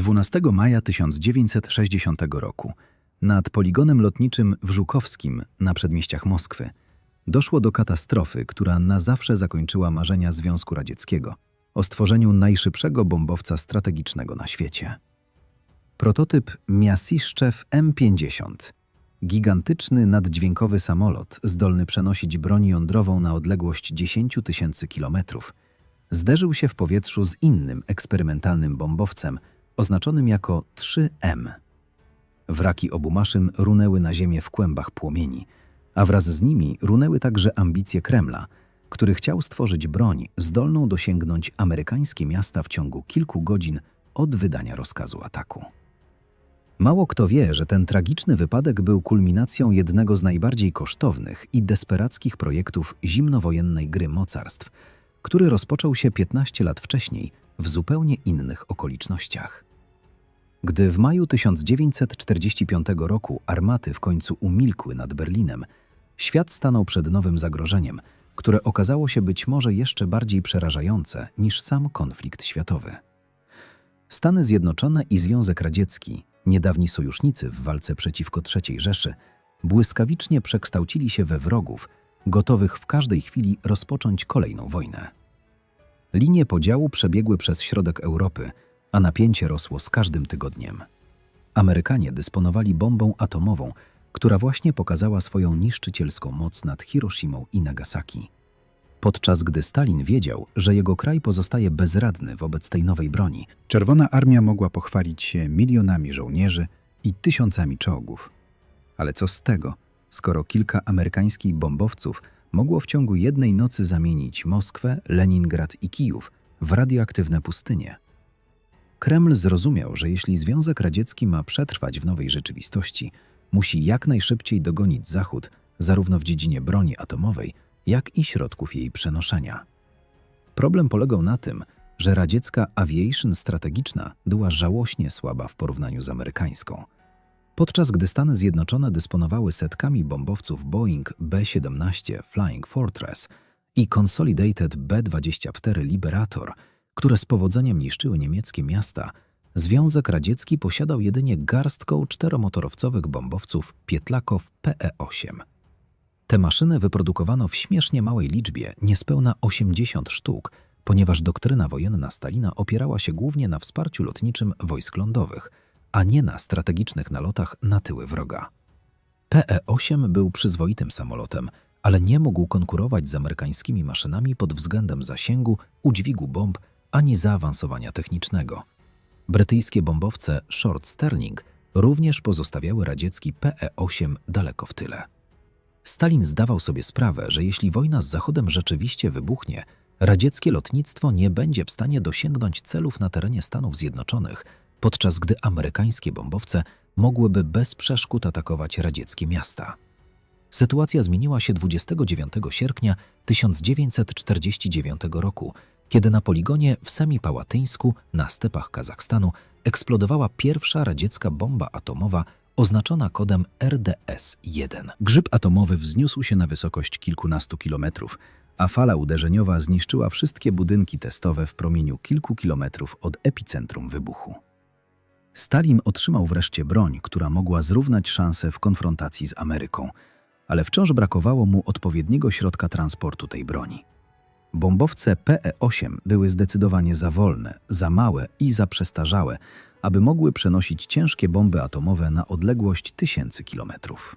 12 maja 1960 roku nad poligonem lotniczym w Żukowskim na przedmieściach Moskwy doszło do katastrofy, która na zawsze zakończyła marzenia Związku Radzieckiego o stworzeniu najszybszego bombowca strategicznego na świecie. Prototyp Miasiszczew M50 gigantyczny naddźwiękowy samolot zdolny przenosić broń jądrową na odległość 10 tysięcy kilometrów zderzył się w powietrzu z innym eksperymentalnym bombowcem oznaczonym jako 3M. Wraki obu maszyn runęły na ziemię w kłębach płomieni, a wraz z nimi runęły także ambicje Kremla, który chciał stworzyć broń zdolną dosięgnąć amerykańskie miasta w ciągu kilku godzin od wydania rozkazu ataku. Mało kto wie, że ten tragiczny wypadek był kulminacją jednego z najbardziej kosztownych i desperackich projektów zimnowojennej gry mocarstw, który rozpoczął się 15 lat wcześniej w zupełnie innych okolicznościach. Gdy w maju 1945 roku armaty w końcu umilkły nad Berlinem, świat stanął przed nowym zagrożeniem, które okazało się być może jeszcze bardziej przerażające niż sam konflikt światowy. Stany Zjednoczone i Związek Radziecki, niedawni sojusznicy w walce przeciwko III Rzeszy, błyskawicznie przekształcili się we wrogów, gotowych w każdej chwili rozpocząć kolejną wojnę. Linie podziału przebiegły przez środek Europy, a napięcie rosło z każdym tygodniem. Amerykanie dysponowali bombą atomową, która właśnie pokazała swoją niszczycielską moc nad Hiroshimą i Nagasaki. Podczas gdy Stalin wiedział, że jego kraj pozostaje bezradny wobec tej nowej broni, Czerwona Armia mogła pochwalić się milionami żołnierzy i tysiącami czołgów. Ale co z tego, skoro kilka amerykańskich bombowców mogło w ciągu jednej nocy zamienić Moskwę, Leningrad i Kijów w radioaktywne pustynie? Kreml zrozumiał, że jeśli Związek Radziecki ma przetrwać w nowej rzeczywistości, musi jak najszybciej dogonić Zachód, zarówno w dziedzinie broni atomowej, jak i środków jej przenoszenia. Problem polegał na tym, że radziecka aviation strategiczna była żałośnie słaba w porównaniu z amerykańską. Podczas gdy Stany Zjednoczone dysponowały setkami bombowców Boeing B-17 Flying Fortress i Consolidated B-24 Liberator, które z powodzeniem niszczyły niemieckie miasta, Związek Radziecki posiadał jedynie garstką czteromotorowcowych bombowców Pietlakow PE-8. Te maszyny wyprodukowano w śmiesznie małej liczbie, niespełna 80 sztuk, ponieważ doktryna wojenna Stalina opierała się głównie na wsparciu lotniczym wojsk lądowych, a nie na strategicznych nalotach na tyły wroga. PE-8 był przyzwoitym samolotem, ale nie mógł konkurować z amerykańskimi maszynami pod względem zasięgu, udźwigu bomb ani zaawansowania technicznego. Brytyjskie bombowce Short Sterling również pozostawiały radziecki PE-8 daleko w tyle. Stalin zdawał sobie sprawę, że jeśli wojna z Zachodem rzeczywiście wybuchnie, radzieckie lotnictwo nie będzie w stanie dosięgnąć celów na terenie Stanów Zjednoczonych, podczas gdy amerykańskie bombowce mogłyby bez przeszkód atakować radzieckie miasta. Sytuacja zmieniła się 29 sierpnia 1949 roku, kiedy na poligonie w Semipałatyńsku na stepach Kazachstanu eksplodowała pierwsza radziecka bomba atomowa oznaczona kodem RDS-1. Grzyb atomowy wzniósł się na wysokość kilkunastu kilometrów, a fala uderzeniowa zniszczyła wszystkie budynki testowe w promieniu kilku kilometrów od epicentrum wybuchu. Stalin otrzymał wreszcie broń, która mogła zrównać szanse w konfrontacji z Ameryką, ale wciąż brakowało mu odpowiedniego środka transportu tej broni. Bombowce PE-8 były zdecydowanie za wolne, za małe i za przestarzałe, aby mogły przenosić ciężkie bomby atomowe na odległość tysięcy kilometrów.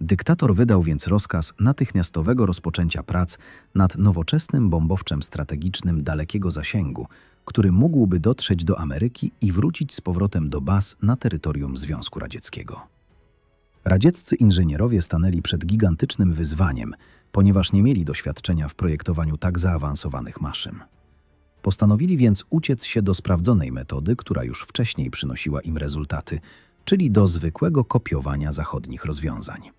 Dyktator wydał więc rozkaz natychmiastowego rozpoczęcia prac nad nowoczesnym bombowczem strategicznym dalekiego zasięgu, który mógłby dotrzeć do Ameryki i wrócić z powrotem do baz na terytorium Związku Radzieckiego. Radzieccy inżynierowie stanęli przed gigantycznym wyzwaniem, ponieważ nie mieli doświadczenia w projektowaniu tak zaawansowanych maszyn. Postanowili więc uciec się do sprawdzonej metody, która już wcześniej przynosiła im rezultaty, czyli do zwykłego kopiowania zachodnich rozwiązań.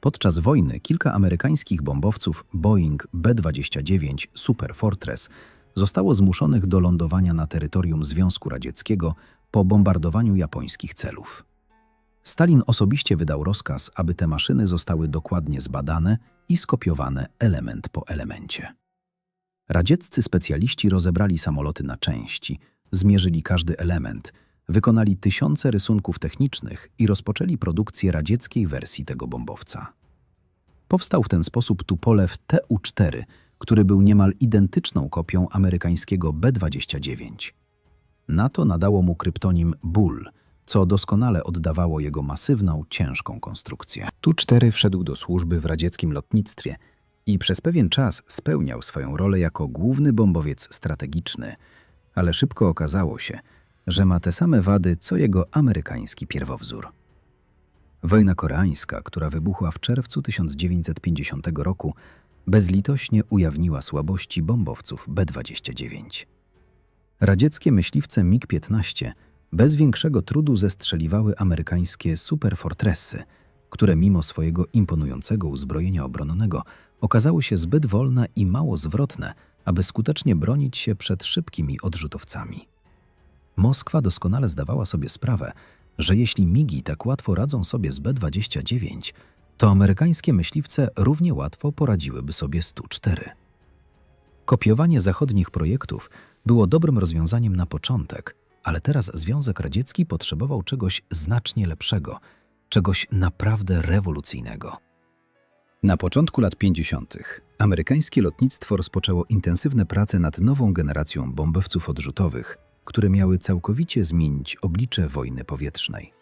Podczas wojny kilka amerykańskich bombowców Boeing B-29 Super Fortress zostało zmuszonych do lądowania na terytorium Związku Radzieckiego po bombardowaniu japońskich celów. Stalin osobiście wydał rozkaz, aby te maszyny zostały dokładnie zbadane i skopiowane element po elemencie. Radzieccy specjaliści rozebrali samoloty na części, Zmierzyli każdy element, wykonali tysiące rysunków technicznych i rozpoczęli produkcję radzieckiej wersji tego bombowca. Powstał w ten sposób Tupolew Tu-4, który był niemal identyczną kopią amerykańskiego B-29. NATO nadało mu kryptonim Bull, co doskonale oddawało jego masywną, ciężką konstrukcję. Tu-4 wszedł do służby w radzieckim lotnictwie i przez pewien czas spełniał swoją rolę jako główny bombowiec strategiczny, ale szybko okazało się, że ma te same wady co jego amerykański pierwowzór. Wojna koreańska, która wybuchła w czerwcu 1950 roku, bezlitośnie ujawniła słabości bombowców B-29. Radzieckie myśliwce MiG-15 bez większego trudu zestrzeliwały amerykańskie superfortressy, które mimo swojego imponującego uzbrojenia obronnego okazały się zbyt wolne i mało zwrotne, aby skutecznie bronić się przed szybkimi odrzutowcami. Moskwa doskonale zdawała sobie sprawę, że jeśli migi tak łatwo radzą sobie z B-29, to amerykańskie myśliwce równie łatwo poradziłyby sobie z Tu-4. Kopiowanie zachodnich projektów było dobrym rozwiązaniem na początek, ale teraz Związek Radziecki potrzebował czegoś znacznie lepszego, czegoś naprawdę rewolucyjnego. Na początku lat 50. amerykańskie lotnictwo rozpoczęło intensywne prace nad nową generacją bombowców odrzutowych, które miały całkowicie zmienić oblicze wojny powietrznej.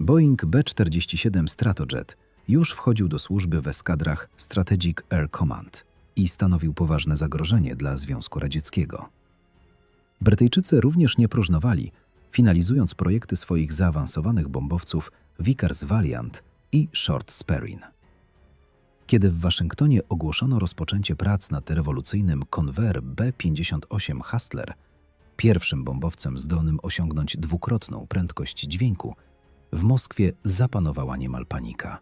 Boeing B-47 Stratojet już wchodził do służby w eskadrach Strategic Air Command i stanowił poważne zagrożenie dla Związku Radzieckiego. Brytyjczycy również nie próżnowali, finalizując projekty swoich zaawansowanych bombowców Vickers Valiant i Short Sperrin. Kiedy w Waszyngtonie ogłoszono rozpoczęcie prac nad rewolucyjnym Convair B-58 Hustler, pierwszym bombowcem zdolnym osiągnąć dwukrotną prędkość dźwięku, w Moskwie zapanowała niemal panika.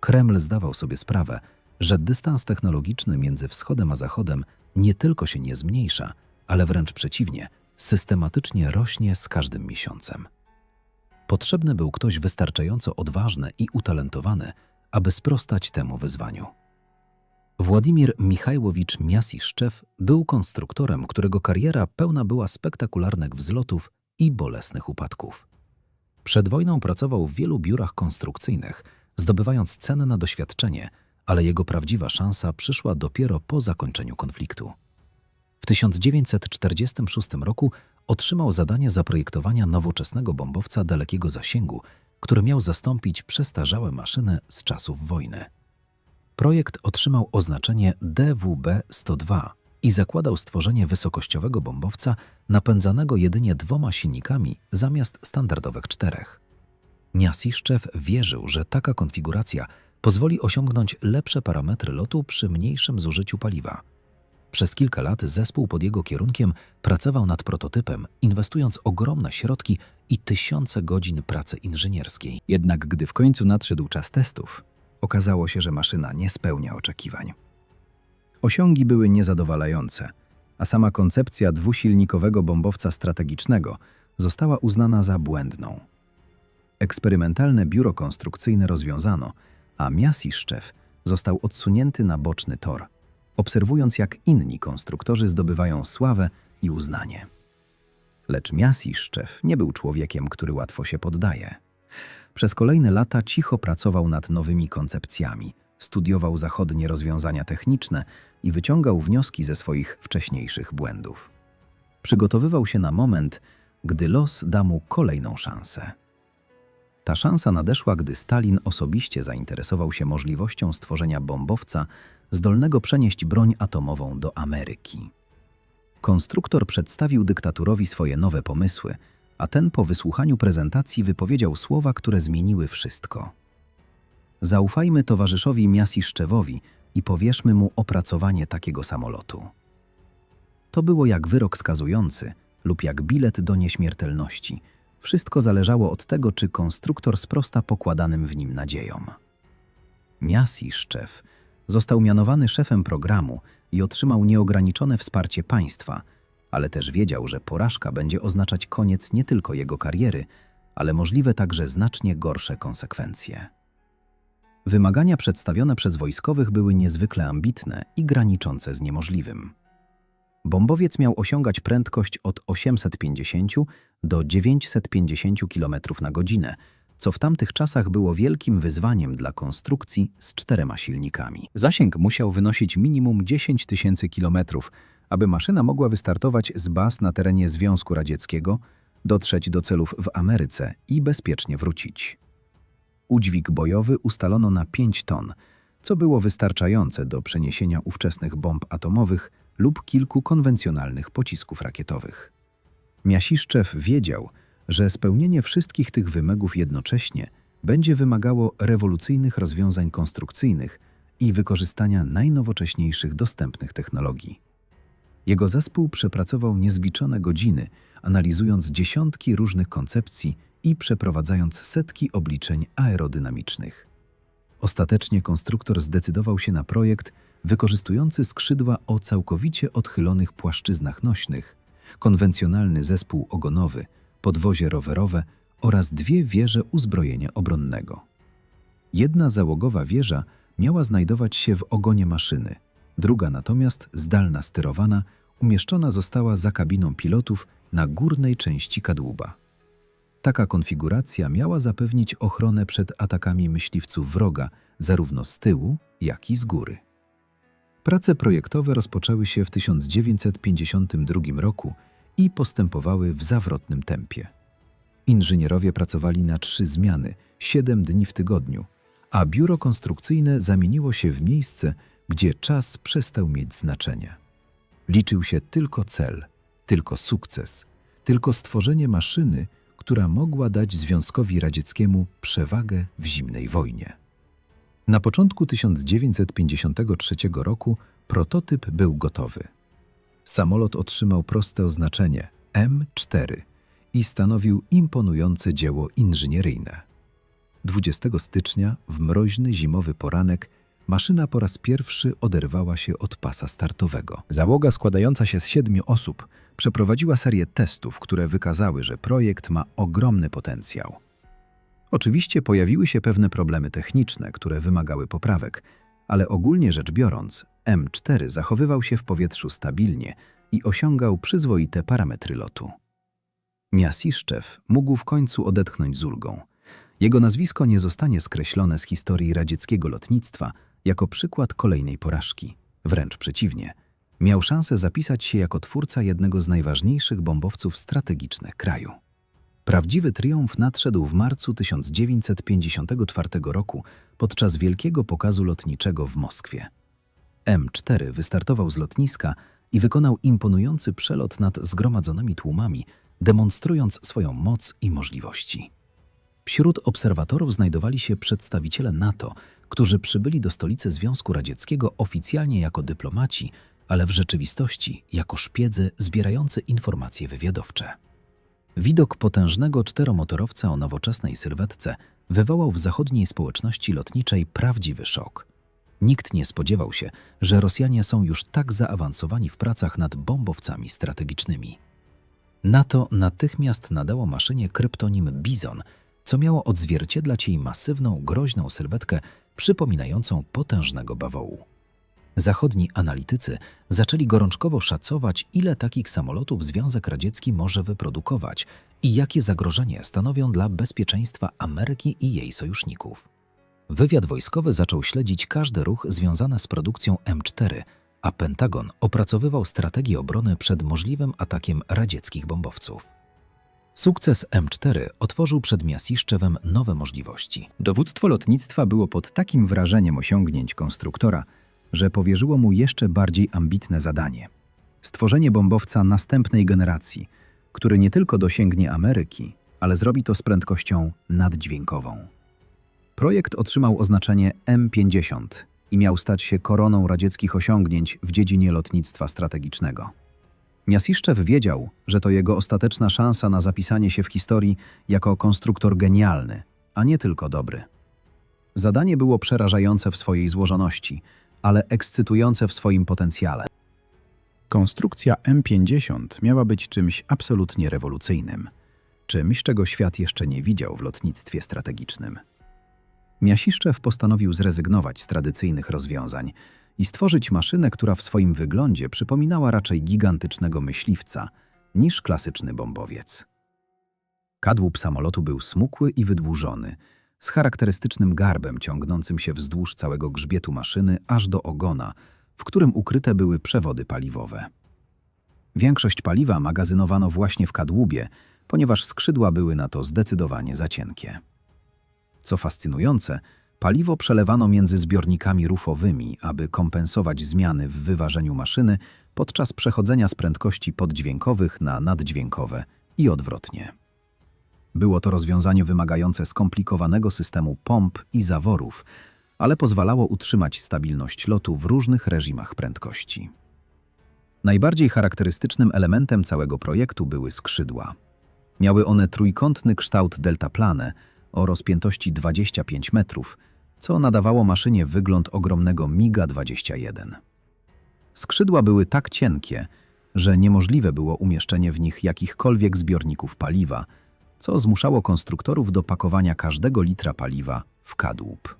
Kreml zdawał sobie sprawę, że dystans technologiczny między wschodem a zachodem nie tylko się nie zmniejsza, ale wręcz przeciwnie, systematycznie rośnie z każdym miesiącem. Potrzebny był ktoś wystarczająco odważny i utalentowany, aby sprostać temu wyzwaniu. Władimir Michajłowicz Miasiszczew był konstruktorem, którego kariera pełna była spektakularnych wzlotów i bolesnych upadków. Przed wojną pracował w wielu biurach konstrukcyjnych, zdobywając cenę na doświadczenie, ale jego prawdziwa szansa przyszła dopiero po zakończeniu konfliktu. W 1946 roku otrzymał zadanie zaprojektowania nowoczesnego bombowca dalekiego zasięgu, który miał zastąpić przestarzałe maszyny z czasów wojny. Projekt otrzymał oznaczenie DWB-102 i zakładał stworzenie wysokościowego bombowca napędzanego jedynie dwoma silnikami zamiast standardowych czterech. Niasiszczew wierzył, że taka konfiguracja pozwoli osiągnąć lepsze parametry lotu przy mniejszym zużyciu paliwa. Przez kilka lat zespół pod jego kierunkiem pracował nad prototypem, inwestując ogromne środki i tysiące godzin pracy inżynierskiej. Jednak gdy w końcu nadszedł czas testów, okazało się, że maszyna nie spełnia oczekiwań. Osiągi były niezadowalające, a sama koncepcja dwusilnikowego bombowca strategicznego została uznana za błędną. Eksperymentalne biuro konstrukcyjne rozwiązano, a Miasiszczew został odsunięty na boczny tor, obserwując jak inni konstruktorzy zdobywają sławę i uznanie. Lecz Miasiszczew nie był człowiekiem, który łatwo się poddaje. Przez kolejne lata cicho pracował nad nowymi koncepcjami, studiował zachodnie rozwiązania techniczne i wyciągał wnioski ze swoich wcześniejszych błędów. Przygotowywał się na moment, gdy los da mu kolejną szansę. Ta szansa nadeszła, gdy Stalin osobiście zainteresował się możliwością stworzenia bombowca zdolnego przenieść broń atomową do Ameryki. Konstruktor przedstawił dyktaturowi swoje nowe pomysły, a ten po wysłuchaniu prezentacji wypowiedział słowa, które zmieniły wszystko. Zaufajmy towarzyszowi Miasiszczewowi i powierzmy mu opracowanie takiego samolotu. To było jak wyrok skazujący lub jak bilet do nieśmiertelności. Wszystko zależało od tego, czy konstruktor sprosta pokładanym w nim nadziejom. Miasiszczew został mianowany szefem programu i otrzymał nieograniczone wsparcie państwa, ale też wiedział, że porażka będzie oznaczać koniec nie tylko jego kariery, ale możliwe także znacznie gorsze konsekwencje. Wymagania przedstawione przez wojskowych były niezwykle ambitne i graniczące z niemożliwym. Bombowiec miał osiągać prędkość od 850 do 950 km na godzinę, co w tamtych czasach było wielkim wyzwaniem dla konstrukcji z czterema silnikami. Zasięg musiał wynosić minimum 10 tysięcy kilometrów, aby maszyna mogła wystartować z baz na terenie Związku Radzieckiego, dotrzeć do celów w Ameryce i bezpiecznie wrócić. Udźwig bojowy ustalono na 5 ton, co było wystarczające do przeniesienia ówczesnych bomb atomowych lub kilku konwencjonalnych pocisków rakietowych. Miasiszczew wiedział, że spełnienie wszystkich tych wymogów jednocześnie będzie wymagało rewolucyjnych rozwiązań konstrukcyjnych i wykorzystania najnowocześniejszych dostępnych technologii. Jego zespół przepracował niezliczone godziny, analizując dziesiątki różnych koncepcji i przeprowadzając setki obliczeń aerodynamicznych. Ostatecznie konstruktor zdecydował się na projekt wykorzystujący skrzydła o całkowicie odchylonych płaszczyznach nośnych, konwencjonalny zespół ogonowy, podwozie rowerowe oraz dwie wieże uzbrojenia obronnego. Jedna załogowa wieża miała znajdować się w ogonie maszyny, druga natomiast, zdalna sterowana, umieszczona została za kabiną pilotów na górnej części kadłuba. Taka konfiguracja miała zapewnić ochronę przed atakami myśliwców wroga, zarówno z tyłu, jak i z góry. Prace projektowe rozpoczęły się w 1952 roku i postępowały w zawrotnym tempie. Inżynierowie pracowali na trzy zmiany, siedem dni w tygodniu, a biuro konstrukcyjne zamieniło się w miejsce, gdzie czas przestał mieć znaczenie. Liczył się tylko cel, tylko sukces, tylko stworzenie maszyny, która mogła dać Związkowi Radzieckiemu przewagę w zimnej wojnie. Na początku 1953 roku prototyp był gotowy. Samolot otrzymał proste oznaczenie M4 i stanowił imponujące dzieło inżynieryjne. 20 stycznia, w mroźny zimowy poranek, maszyna po raz pierwszy oderwała się od pasa startowego. Załoga składająca się z siedmiu osób przeprowadziła serię testów, które wykazały, że projekt ma ogromny potencjał. Oczywiście pojawiły się pewne problemy techniczne, które wymagały poprawek, ale ogólnie rzecz biorąc, M4 zachowywał się w powietrzu stabilnie i osiągał przyzwoite parametry lotu. Miasiszczew mógł w końcu odetchnąć z ulgą. Jego nazwisko nie zostanie skreślone z historii radzieckiego lotnictwa jako przykład kolejnej porażki. Wręcz przeciwnie, miał szansę zapisać się jako twórca jednego z najważniejszych bombowców strategicznych kraju. Prawdziwy triumf nadszedł w marcu 1954 roku podczas wielkiego pokazu lotniczego w Moskwie. M4 wystartował z lotniska i wykonał imponujący przelot nad zgromadzonymi tłumami, demonstrując swoją moc i możliwości. Wśród obserwatorów znajdowali się przedstawiciele NATO, którzy przybyli do stolicy Związku Radzieckiego oficjalnie jako dyplomaci, ale w rzeczywistości jako szpiedzy zbierający informacje wywiadowcze. Widok potężnego czteromotorowca o nowoczesnej sylwetce wywołał w zachodniej społeczności lotniczej prawdziwy szok. Nikt nie spodziewał się, że Rosjanie są już tak zaawansowani w pracach nad bombowcami strategicznymi. NATO natychmiast nadało maszynie kryptonim Bizon, co miało odzwierciedlać jej masywną, groźną sylwetkę przypominającą potężnego bawołu. Zachodni analitycy zaczęli gorączkowo szacować, ile takich samolotów Związek Radziecki może wyprodukować i jakie zagrożenie stanowią dla bezpieczeństwa Ameryki i jej sojuszników. Wywiad wojskowy zaczął śledzić każdy ruch związany z produkcją M4, a Pentagon opracowywał strategię obrony przed możliwym atakiem radzieckich bombowców. Sukces M4 otworzył przed Miasiszczewem nowe możliwości. Dowództwo lotnictwa było pod takim wrażeniem osiągnięć konstruktora, że powierzyło mu jeszcze bardziej ambitne zadanie stworzenie bombowca następnej generacji, który nie tylko dosięgnie Ameryki, ale zrobi to z prędkością naddźwiękową. Projekt otrzymał oznaczenie M50 i miał stać się koroną radzieckich osiągnięć w dziedzinie lotnictwa strategicznego. Miasiszczew wiedział, że to jego ostateczna szansa na zapisanie się w historii jako konstruktor genialny, a nie tylko dobry. Zadanie było przerażające w swojej złożoności, ale ekscytujące w swoim potencjale. Konstrukcja M50 miała być czymś absolutnie rewolucyjnym, czymś, czego świat jeszcze nie widział w lotnictwie strategicznym. Miasiszczew postanowił zrezygnować z tradycyjnych rozwiązań i stworzyć maszynę, która w swoim wyglądzie przypominała raczej gigantycznego myśliwca niż klasyczny bombowiec. Kadłub samolotu był smukły i wydłużony, z charakterystycznym garbem ciągnącym się wzdłuż całego grzbietu maszyny aż do ogona, w którym ukryte były przewody paliwowe. Większość paliwa magazynowano właśnie w kadłubie, ponieważ skrzydła były na to zdecydowanie za cienkie. Co fascynujące, paliwo przelewano między zbiornikami rufowymi, aby kompensować zmiany w wyważeniu maszyny podczas przechodzenia z prędkości poddźwiękowych na naddźwiękowe i odwrotnie. Było to rozwiązanie wymagające skomplikowanego systemu pomp i zaworów, ale pozwalało utrzymać stabilność lotu w różnych reżimach prędkości. Najbardziej charakterystycznym elementem całego projektu były skrzydła. Miały one trójkątny kształt deltaplane o rozpiętości 25 metrów, co nadawało maszynie wygląd ogromnego MiGa-21. Skrzydła były tak cienkie, że niemożliwe było umieszczenie w nich jakichkolwiek zbiorników paliwa, co zmuszało konstruktorów do pakowania każdego litra paliwa w kadłub.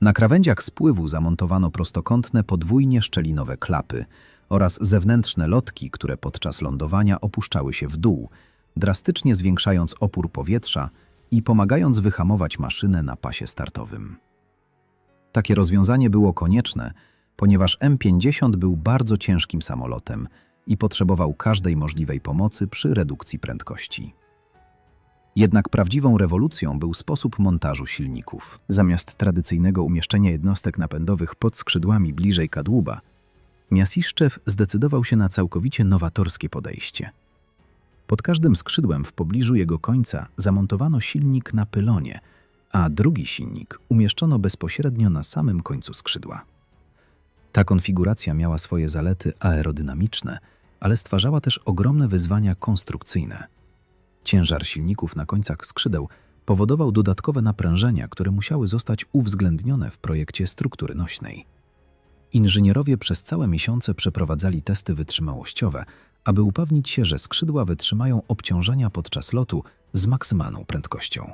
Na krawędziach spływu zamontowano prostokątne podwójnie szczelinowe klapy oraz zewnętrzne lotki, które podczas lądowania opuszczały się w dół, drastycznie zwiększając opór powietrza i pomagając wyhamować maszynę na pasie startowym. Takie rozwiązanie było konieczne, ponieważ M50 był bardzo ciężkim samolotem i potrzebował każdej możliwej pomocy przy redukcji prędkości. Jednak prawdziwą rewolucją był sposób montażu silników. Zamiast tradycyjnego umieszczenia jednostek napędowych pod skrzydłami bliżej kadłuba, Miasiszczew zdecydował się na całkowicie nowatorskie podejście. Pod każdym skrzydłem w pobliżu jego końca zamontowano silnik na pylonie, a drugi silnik umieszczono bezpośrednio na samym końcu skrzydła. Ta konfiguracja miała swoje zalety aerodynamiczne, ale stwarzała też ogromne wyzwania konstrukcyjne. Ciężar silników na końcach skrzydeł powodował dodatkowe naprężenia, które musiały zostać uwzględnione w projekcie struktury nośnej. Inżynierowie przez całe miesiące przeprowadzali testy wytrzymałościowe, aby upewnić się, że skrzydła wytrzymają obciążenia podczas lotu z maksymalną prędkością.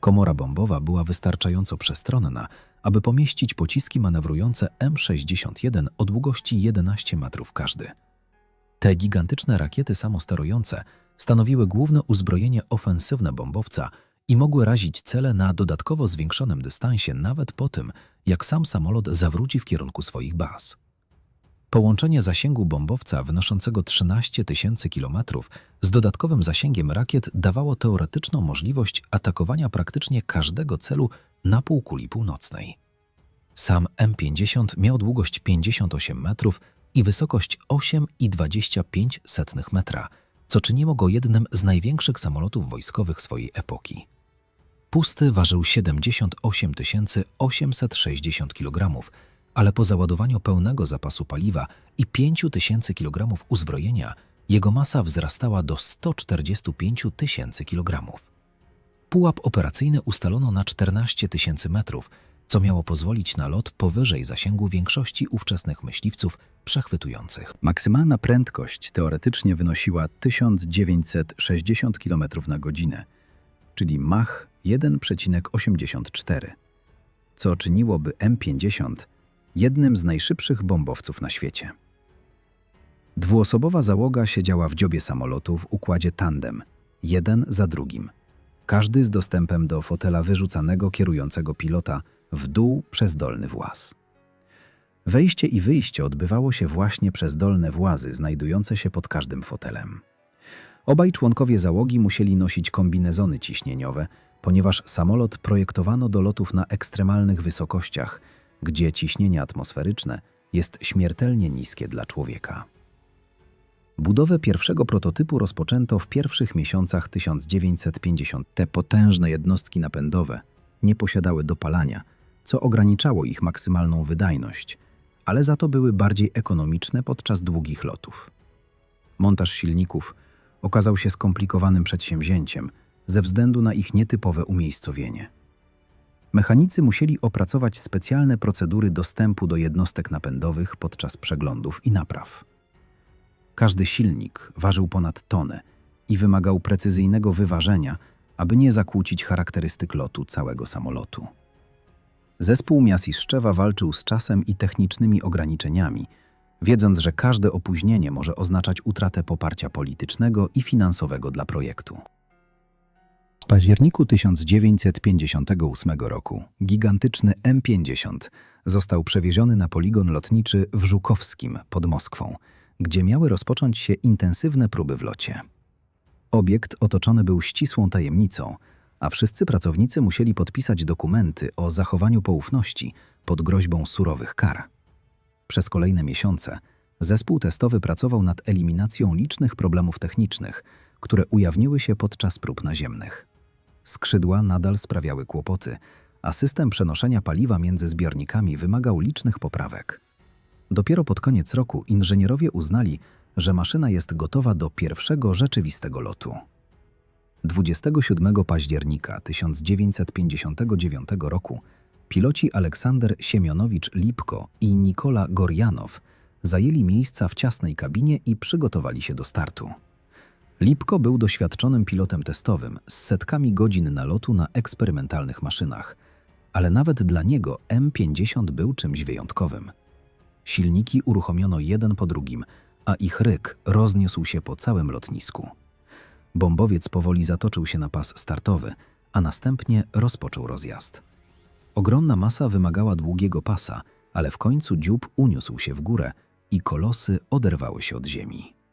Komora bombowa była wystarczająco przestronna, aby pomieścić pociski manewrujące M61 o długości 11 metrów każdy. Te gigantyczne rakiety samosterujące stanowiły główne uzbrojenie ofensywne bombowca i mogły razić cele na dodatkowo zwiększonym dystansie nawet po tym, jak sam samolot zawróci w kierunku swoich baz. Połączenie zasięgu bombowca wynoszącego 13 tysięcy kilometrów z dodatkowym zasięgiem rakiet dawało teoretyczną możliwość atakowania praktycznie każdego celu na półkuli północnej. Sam M50 miał długość 58 metrów i wysokość 8,25 metra, co czyniło go jednym z największych samolotów wojskowych swojej epoki. Pusty ważył 78 860 kg, ale po załadowaniu pełnego zapasu paliwa i 5 tysięcy kg uzbrojenia, jego masa wzrastała do 145 tysięcy kg. Pułap operacyjny ustalono na 14 tysięcy metrów, co miało pozwolić na lot powyżej zasięgu większości ówczesnych myśliwców przechwytujących. Maksymalna prędkość teoretycznie wynosiła 1960 km na godzinę, czyli Mach 1,84, co czyniłoby M50 jednym z najszybszych bombowców na świecie. Dwuosobowa załoga siedziała w dziobie samolotu w układzie tandem, jeden za drugim, każdy z dostępem do fotela wyrzucanego kierującego pilota w dół przez dolny właz. Wejście i wyjście odbywało się właśnie przez dolne włazy znajdujące się pod każdym fotelem. Obaj członkowie załogi musieli nosić kombinezony ciśnieniowe, ponieważ samolot projektowano do lotów na ekstremalnych wysokościach, gdzie ciśnienie atmosferyczne jest śmiertelnie niskie dla człowieka. Budowę pierwszego prototypu rozpoczęto w pierwszych miesiącach 1950. Te potężne jednostki napędowe nie posiadały dopalania, co ograniczało ich maksymalną wydajność, ale za to były bardziej ekonomiczne podczas długich lotów. Montaż silników okazał się skomplikowanym przedsięwzięciem ze względu na ich nietypowe umiejscowienie. Mechanicy musieli opracować specjalne procedury dostępu do jednostek napędowych podczas przeglądów i napraw. Każdy silnik ważył ponad tonę i wymagał precyzyjnego wyważenia, aby nie zakłócić charakterystyk lotu całego samolotu. Zespół Miasisczewa walczył z czasem i technicznymi ograniczeniami, wiedząc, że każde opóźnienie może oznaczać utratę poparcia politycznego i finansowego dla projektu. W październiku 1958 roku gigantyczny M50 został przewieziony na poligon lotniczy w Żukowskim pod Moskwą, gdzie miały rozpocząć się intensywne próby w locie. Obiekt otoczony był ścisłą tajemnicą, a wszyscy pracownicy musieli podpisać dokumenty o zachowaniu poufności pod groźbą surowych kar. Przez kolejne miesiące zespół testowy pracował nad eliminacją licznych problemów technicznych, które ujawniły się podczas prób naziemnych. Skrzydła nadal sprawiały kłopoty, a system przenoszenia paliwa między zbiornikami wymagał licznych poprawek. Dopiero pod koniec roku inżynierowie uznali, że maszyna jest gotowa do pierwszego rzeczywistego lotu. 27 października 1959 roku piloci Aleksander Siemionowicz-Lipko i Nikola Gorjanow zajęli miejsca w ciasnej kabinie i przygotowali się do startu. Lipko był doświadczonym pilotem testowym z setkami godzin nalotu na eksperymentalnych maszynach, ale nawet dla niego M50 był czymś wyjątkowym. Silniki uruchomiono jeden po drugim, a ich ryk rozniósł się po całym lotnisku. Bombowiec powoli zatoczył się na pas startowy, a następnie rozpoczął rozjazd. Ogromna masa wymagała długiego pasa, ale w końcu dziób uniósł się w górę i kolosy oderwały się od ziemi.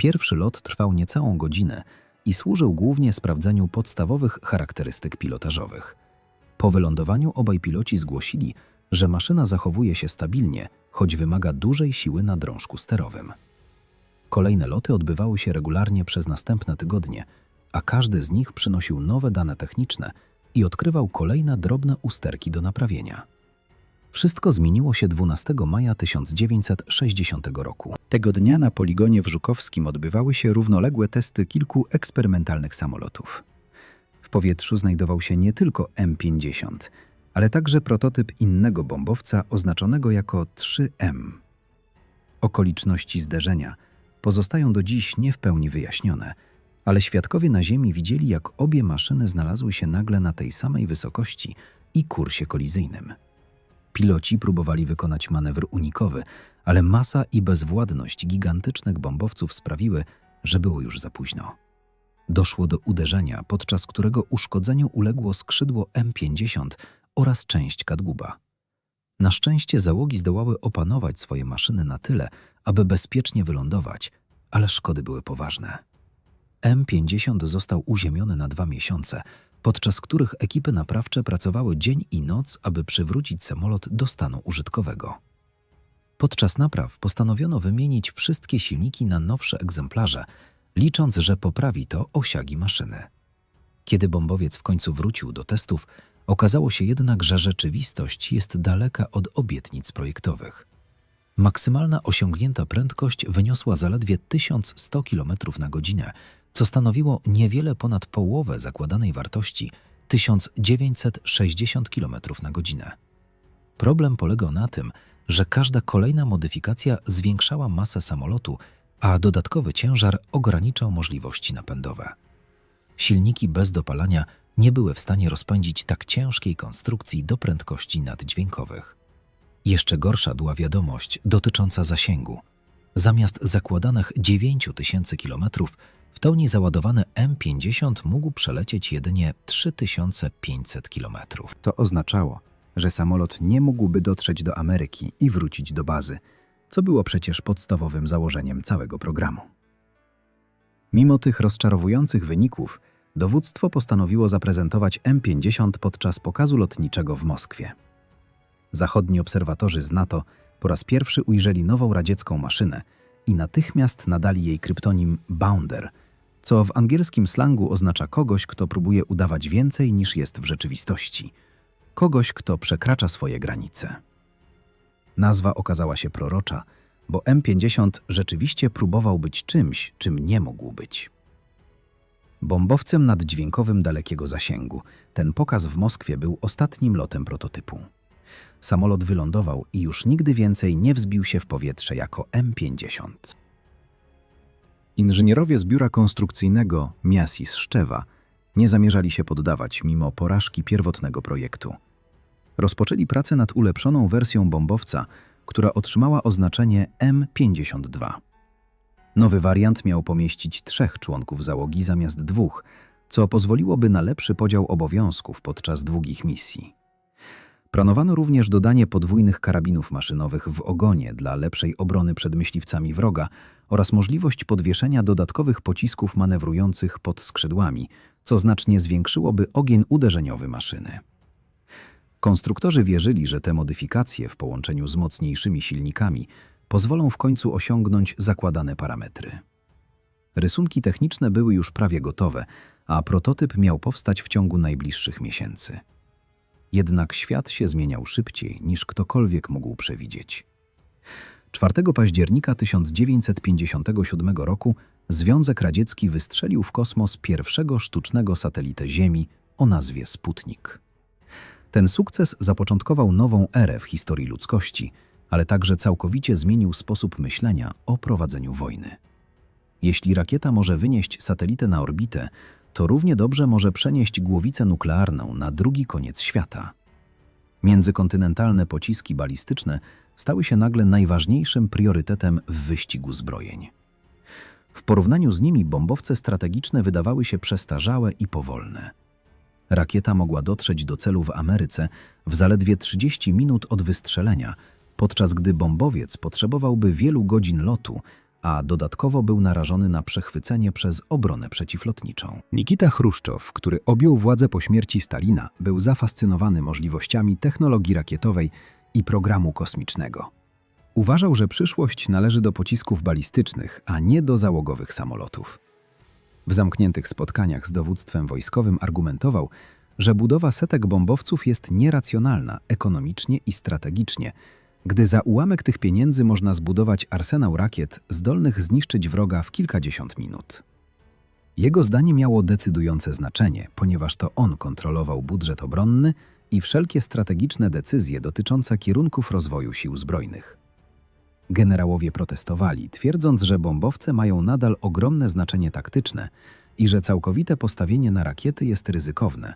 Pierwszy lot trwał niecałą godzinę i służył głównie sprawdzeniu podstawowych charakterystyk pilotażowych. Po wylądowaniu obaj piloci zgłosili, że maszyna zachowuje się stabilnie, choć wymaga dużej siły na drążku sterowym. Kolejne loty odbywały się regularnie przez następne tygodnie, a każdy z nich przynosił nowe dane techniczne i odkrywał kolejne drobne usterki do naprawienia. Wszystko zmieniło się 12 maja 1960 roku. Tego dnia na poligonie w Żukowskim odbywały się równoległe testy kilku eksperymentalnych samolotów. W powietrzu znajdował się nie tylko M50, ale także prototyp innego bombowca oznaczonego jako 3M. Okoliczności zderzenia pozostają do dziś nie w pełni wyjaśnione, ale świadkowie na Ziemi widzieli, jak obie maszyny znalazły się nagle na tej samej wysokości i kursie kolizyjnym. Piloci próbowali wykonać manewr unikowy, ale masa i bezwładność gigantycznych bombowców sprawiły, że było już za późno. Doszło do uderzenia, podczas którego uszkodzeniu uległo skrzydło M50 oraz część kadłuba. Na szczęście załogi zdołały opanować swoje maszyny na tyle, aby bezpiecznie wylądować, ale szkody były poważne. M50 został uziemiony na dwa miesiące, podczas których ekipy naprawcze pracowały dzień i noc, aby przywrócić samolot do stanu użytkowego. Podczas napraw postanowiono wymienić wszystkie silniki na nowsze egzemplarze, licząc, że poprawi to osiagi maszyny. Kiedy bombowiec w końcu wrócił do testów, okazało się jednak, że rzeczywistość jest daleka od obietnic projektowych. Maksymalna osiągnięta prędkość wyniosła zaledwie 1100 km na godzinę, co stanowiło niewiele ponad połowę zakładanej wartości 1960 km na godzinę. Problem polegał na tym, że każda kolejna modyfikacja zwiększała masę samolotu, a dodatkowy ciężar ograniczał możliwości napędowe. Silniki bez dopalania nie były w stanie rozpędzić tak ciężkiej konstrukcji do prędkości naddźwiękowych. Jeszcze gorsza była wiadomość dotycząca zasięgu. Zamiast zakładanych 9000 km, w pełni załadowany M50 mógł przelecieć jedynie 3500 km. To oznaczało, że samolot nie mógłby dotrzeć do Ameryki i wrócić do bazy, co było przecież podstawowym założeniem całego programu. Mimo tych rozczarowujących wyników, dowództwo postanowiło zaprezentować M50 podczas pokazu lotniczego w Moskwie. Zachodni obserwatorzy z NATO po raz pierwszy ujrzeli nową radziecką maszynę i natychmiast nadali jej kryptonim Bounder, co w angielskim slangu oznacza kogoś, kto próbuje udawać więcej niż jest w rzeczywistości, kogoś, kto przekracza swoje granice. Nazwa okazała się prorocza, bo M50 rzeczywiście próbował być czymś, czym nie mógł być. Bombowcem naddźwiękowym dalekiego zasięgu, ten pokaz w Moskwie był ostatnim lotem prototypu. Samolot wylądował i już nigdy więcej nie wzbił się w powietrze jako M50. Inżynierowie z biura konstrukcyjnego Miasi z Szczewa nie zamierzali się poddawać mimo porażki pierwotnego projektu. Rozpoczęli pracę nad ulepszoną wersją bombowca, która otrzymała oznaczenie M52. Nowy wariant miał pomieścić trzech członków załogi zamiast dwóch, co pozwoliłoby na lepszy podział obowiązków podczas długich misji. Planowano również dodanie podwójnych karabinów maszynowych w ogonie dla lepszej obrony przed myśliwcami wroga oraz możliwość podwieszenia dodatkowych pocisków manewrujących pod skrzydłami, co znacznie zwiększyłoby ogień uderzeniowy maszyny. Konstruktorzy wierzyli, że te modyfikacje w połączeniu z mocniejszymi silnikami pozwolą w końcu osiągnąć zakładane parametry. Rysunki techniczne były już prawie gotowe, a prototyp miał powstać w ciągu najbliższych miesięcy. Jednak świat się zmieniał szybciej niż ktokolwiek mógł przewidzieć. 4 października 1957 roku Związek Radziecki wystrzelił w kosmos pierwszego sztucznego satelitę Ziemi o nazwie Sputnik. Ten sukces zapoczątkował nową erę w historii ludzkości, ale także całkowicie zmienił sposób myślenia o prowadzeniu wojny. Jeśli rakieta może wynieść satelitę na orbitę, to równie dobrze może przenieść głowicę nuklearną na drugi koniec świata. Międzykontynentalne pociski balistyczne stały się nagle najważniejszym priorytetem w wyścigu zbrojeń. W porównaniu z nimi bombowce strategiczne wydawały się przestarzałe i powolne. Rakieta mogła dotrzeć do celu w Ameryce w zaledwie 30 minut od wystrzelenia, podczas gdy bombowiec potrzebowałby wielu godzin lotu, a dodatkowo był narażony na przechwycenie przez obronę przeciwlotniczą. Nikita Chruszczow, który objął władzę po śmierci Stalina, był zafascynowany możliwościami technologii rakietowej i programu kosmicznego. Uważał, że przyszłość należy do pocisków balistycznych, a nie do załogowych samolotów. W zamkniętych spotkaniach z dowództwem wojskowym argumentował, że budowa setek bombowców jest nieracjonalna ekonomicznie i strategicznie, gdy za ułamek tych pieniędzy można zbudować arsenał rakiet zdolnych zniszczyć wroga w kilkadziesiąt minut. Jego zdanie miało decydujące znaczenie, ponieważ to on kontrolował budżet obronny i wszelkie strategiczne decyzje dotyczące kierunków rozwoju sił zbrojnych. Generałowie protestowali, twierdząc, że bombowce mają nadal ogromne znaczenie taktyczne i że całkowite postawienie na rakiety jest ryzykowne,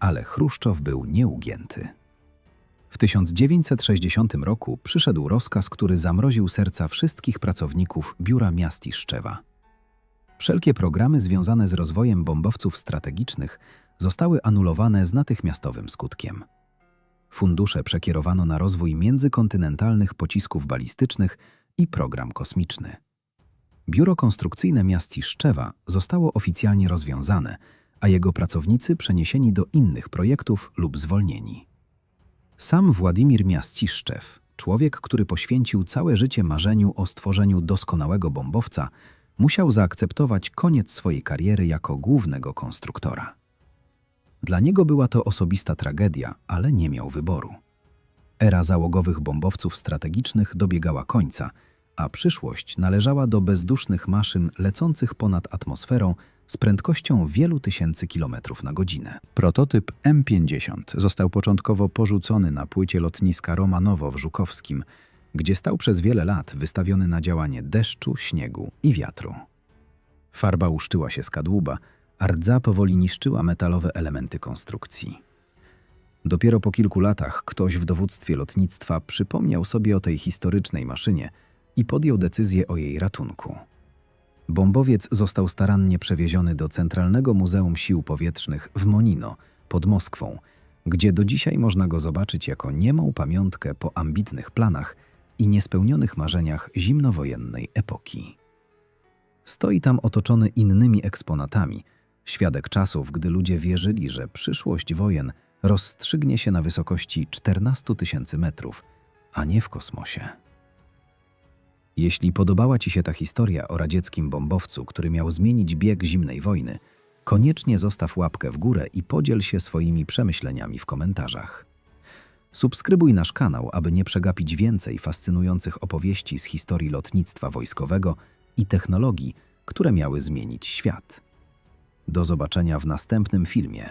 ale Chruszczow był nieugięty. W 1960 roku przyszedł rozkaz, który zamroził serca wszystkich pracowników Biura Miast i Szczewa. Wszelkie programy związane z rozwojem bombowców strategicznych zostały anulowane z natychmiastowym skutkiem. Fundusze przekierowano na rozwój międzykontynentalnych pocisków balistycznych i program kosmiczny. Biuro Konstrukcyjne Miast Szczewa zostało oficjalnie rozwiązane, a jego pracownicy przeniesieni do innych projektów lub zwolnieni. Sam Władimir Miastiszczew, człowiek, który poświęcił całe życie marzeniu o stworzeniu doskonałego bombowca, musiał zaakceptować koniec swojej kariery jako głównego konstruktora. Dla niego była to osobista tragedia, ale nie miał wyboru. Era załogowych bombowców strategicznych dobiegała końca, a przyszłość należała do bezdusznych maszyn lecących ponad atmosferą z prędkością wielu tysięcy kilometrów na godzinę. Prototyp M50 został początkowo porzucony na płycie lotniska Romanowo w Żukowskim, gdzie stał przez wiele lat wystawiony na działanie deszczu, śniegu i wiatru. Farba uszczyła się z kadłuba, a rdza powoli niszczyła metalowe elementy konstrukcji. Dopiero po kilku latach ktoś w dowództwie lotnictwa przypomniał sobie o tej historycznej maszynie i podjął decyzję o jej ratunku. Bombowiec został starannie przewieziony do Centralnego Muzeum Sił Powietrznych w Monino pod Moskwą, gdzie do dzisiaj można go zobaczyć jako niemą pamiątkę po ambitnych planach i niespełnionych marzeniach zimnowojennej epoki. Stoi tam otoczony innymi eksponatami, świadek czasów, gdy ludzie wierzyli, że przyszłość wojen rozstrzygnie się na wysokości 14 tysięcy metrów, a nie w kosmosie. Jeśli podobała Ci się ta historia o radzieckim bombowcu, który miał zmienić bieg zimnej wojny, koniecznie zostaw łapkę w górę i podziel się swoimi przemyśleniami w komentarzach. Subskrybuj nasz kanał, aby nie przegapić więcej fascynujących opowieści z historii lotnictwa wojskowego i technologii, które miały zmienić świat. Do zobaczenia w następnym filmie.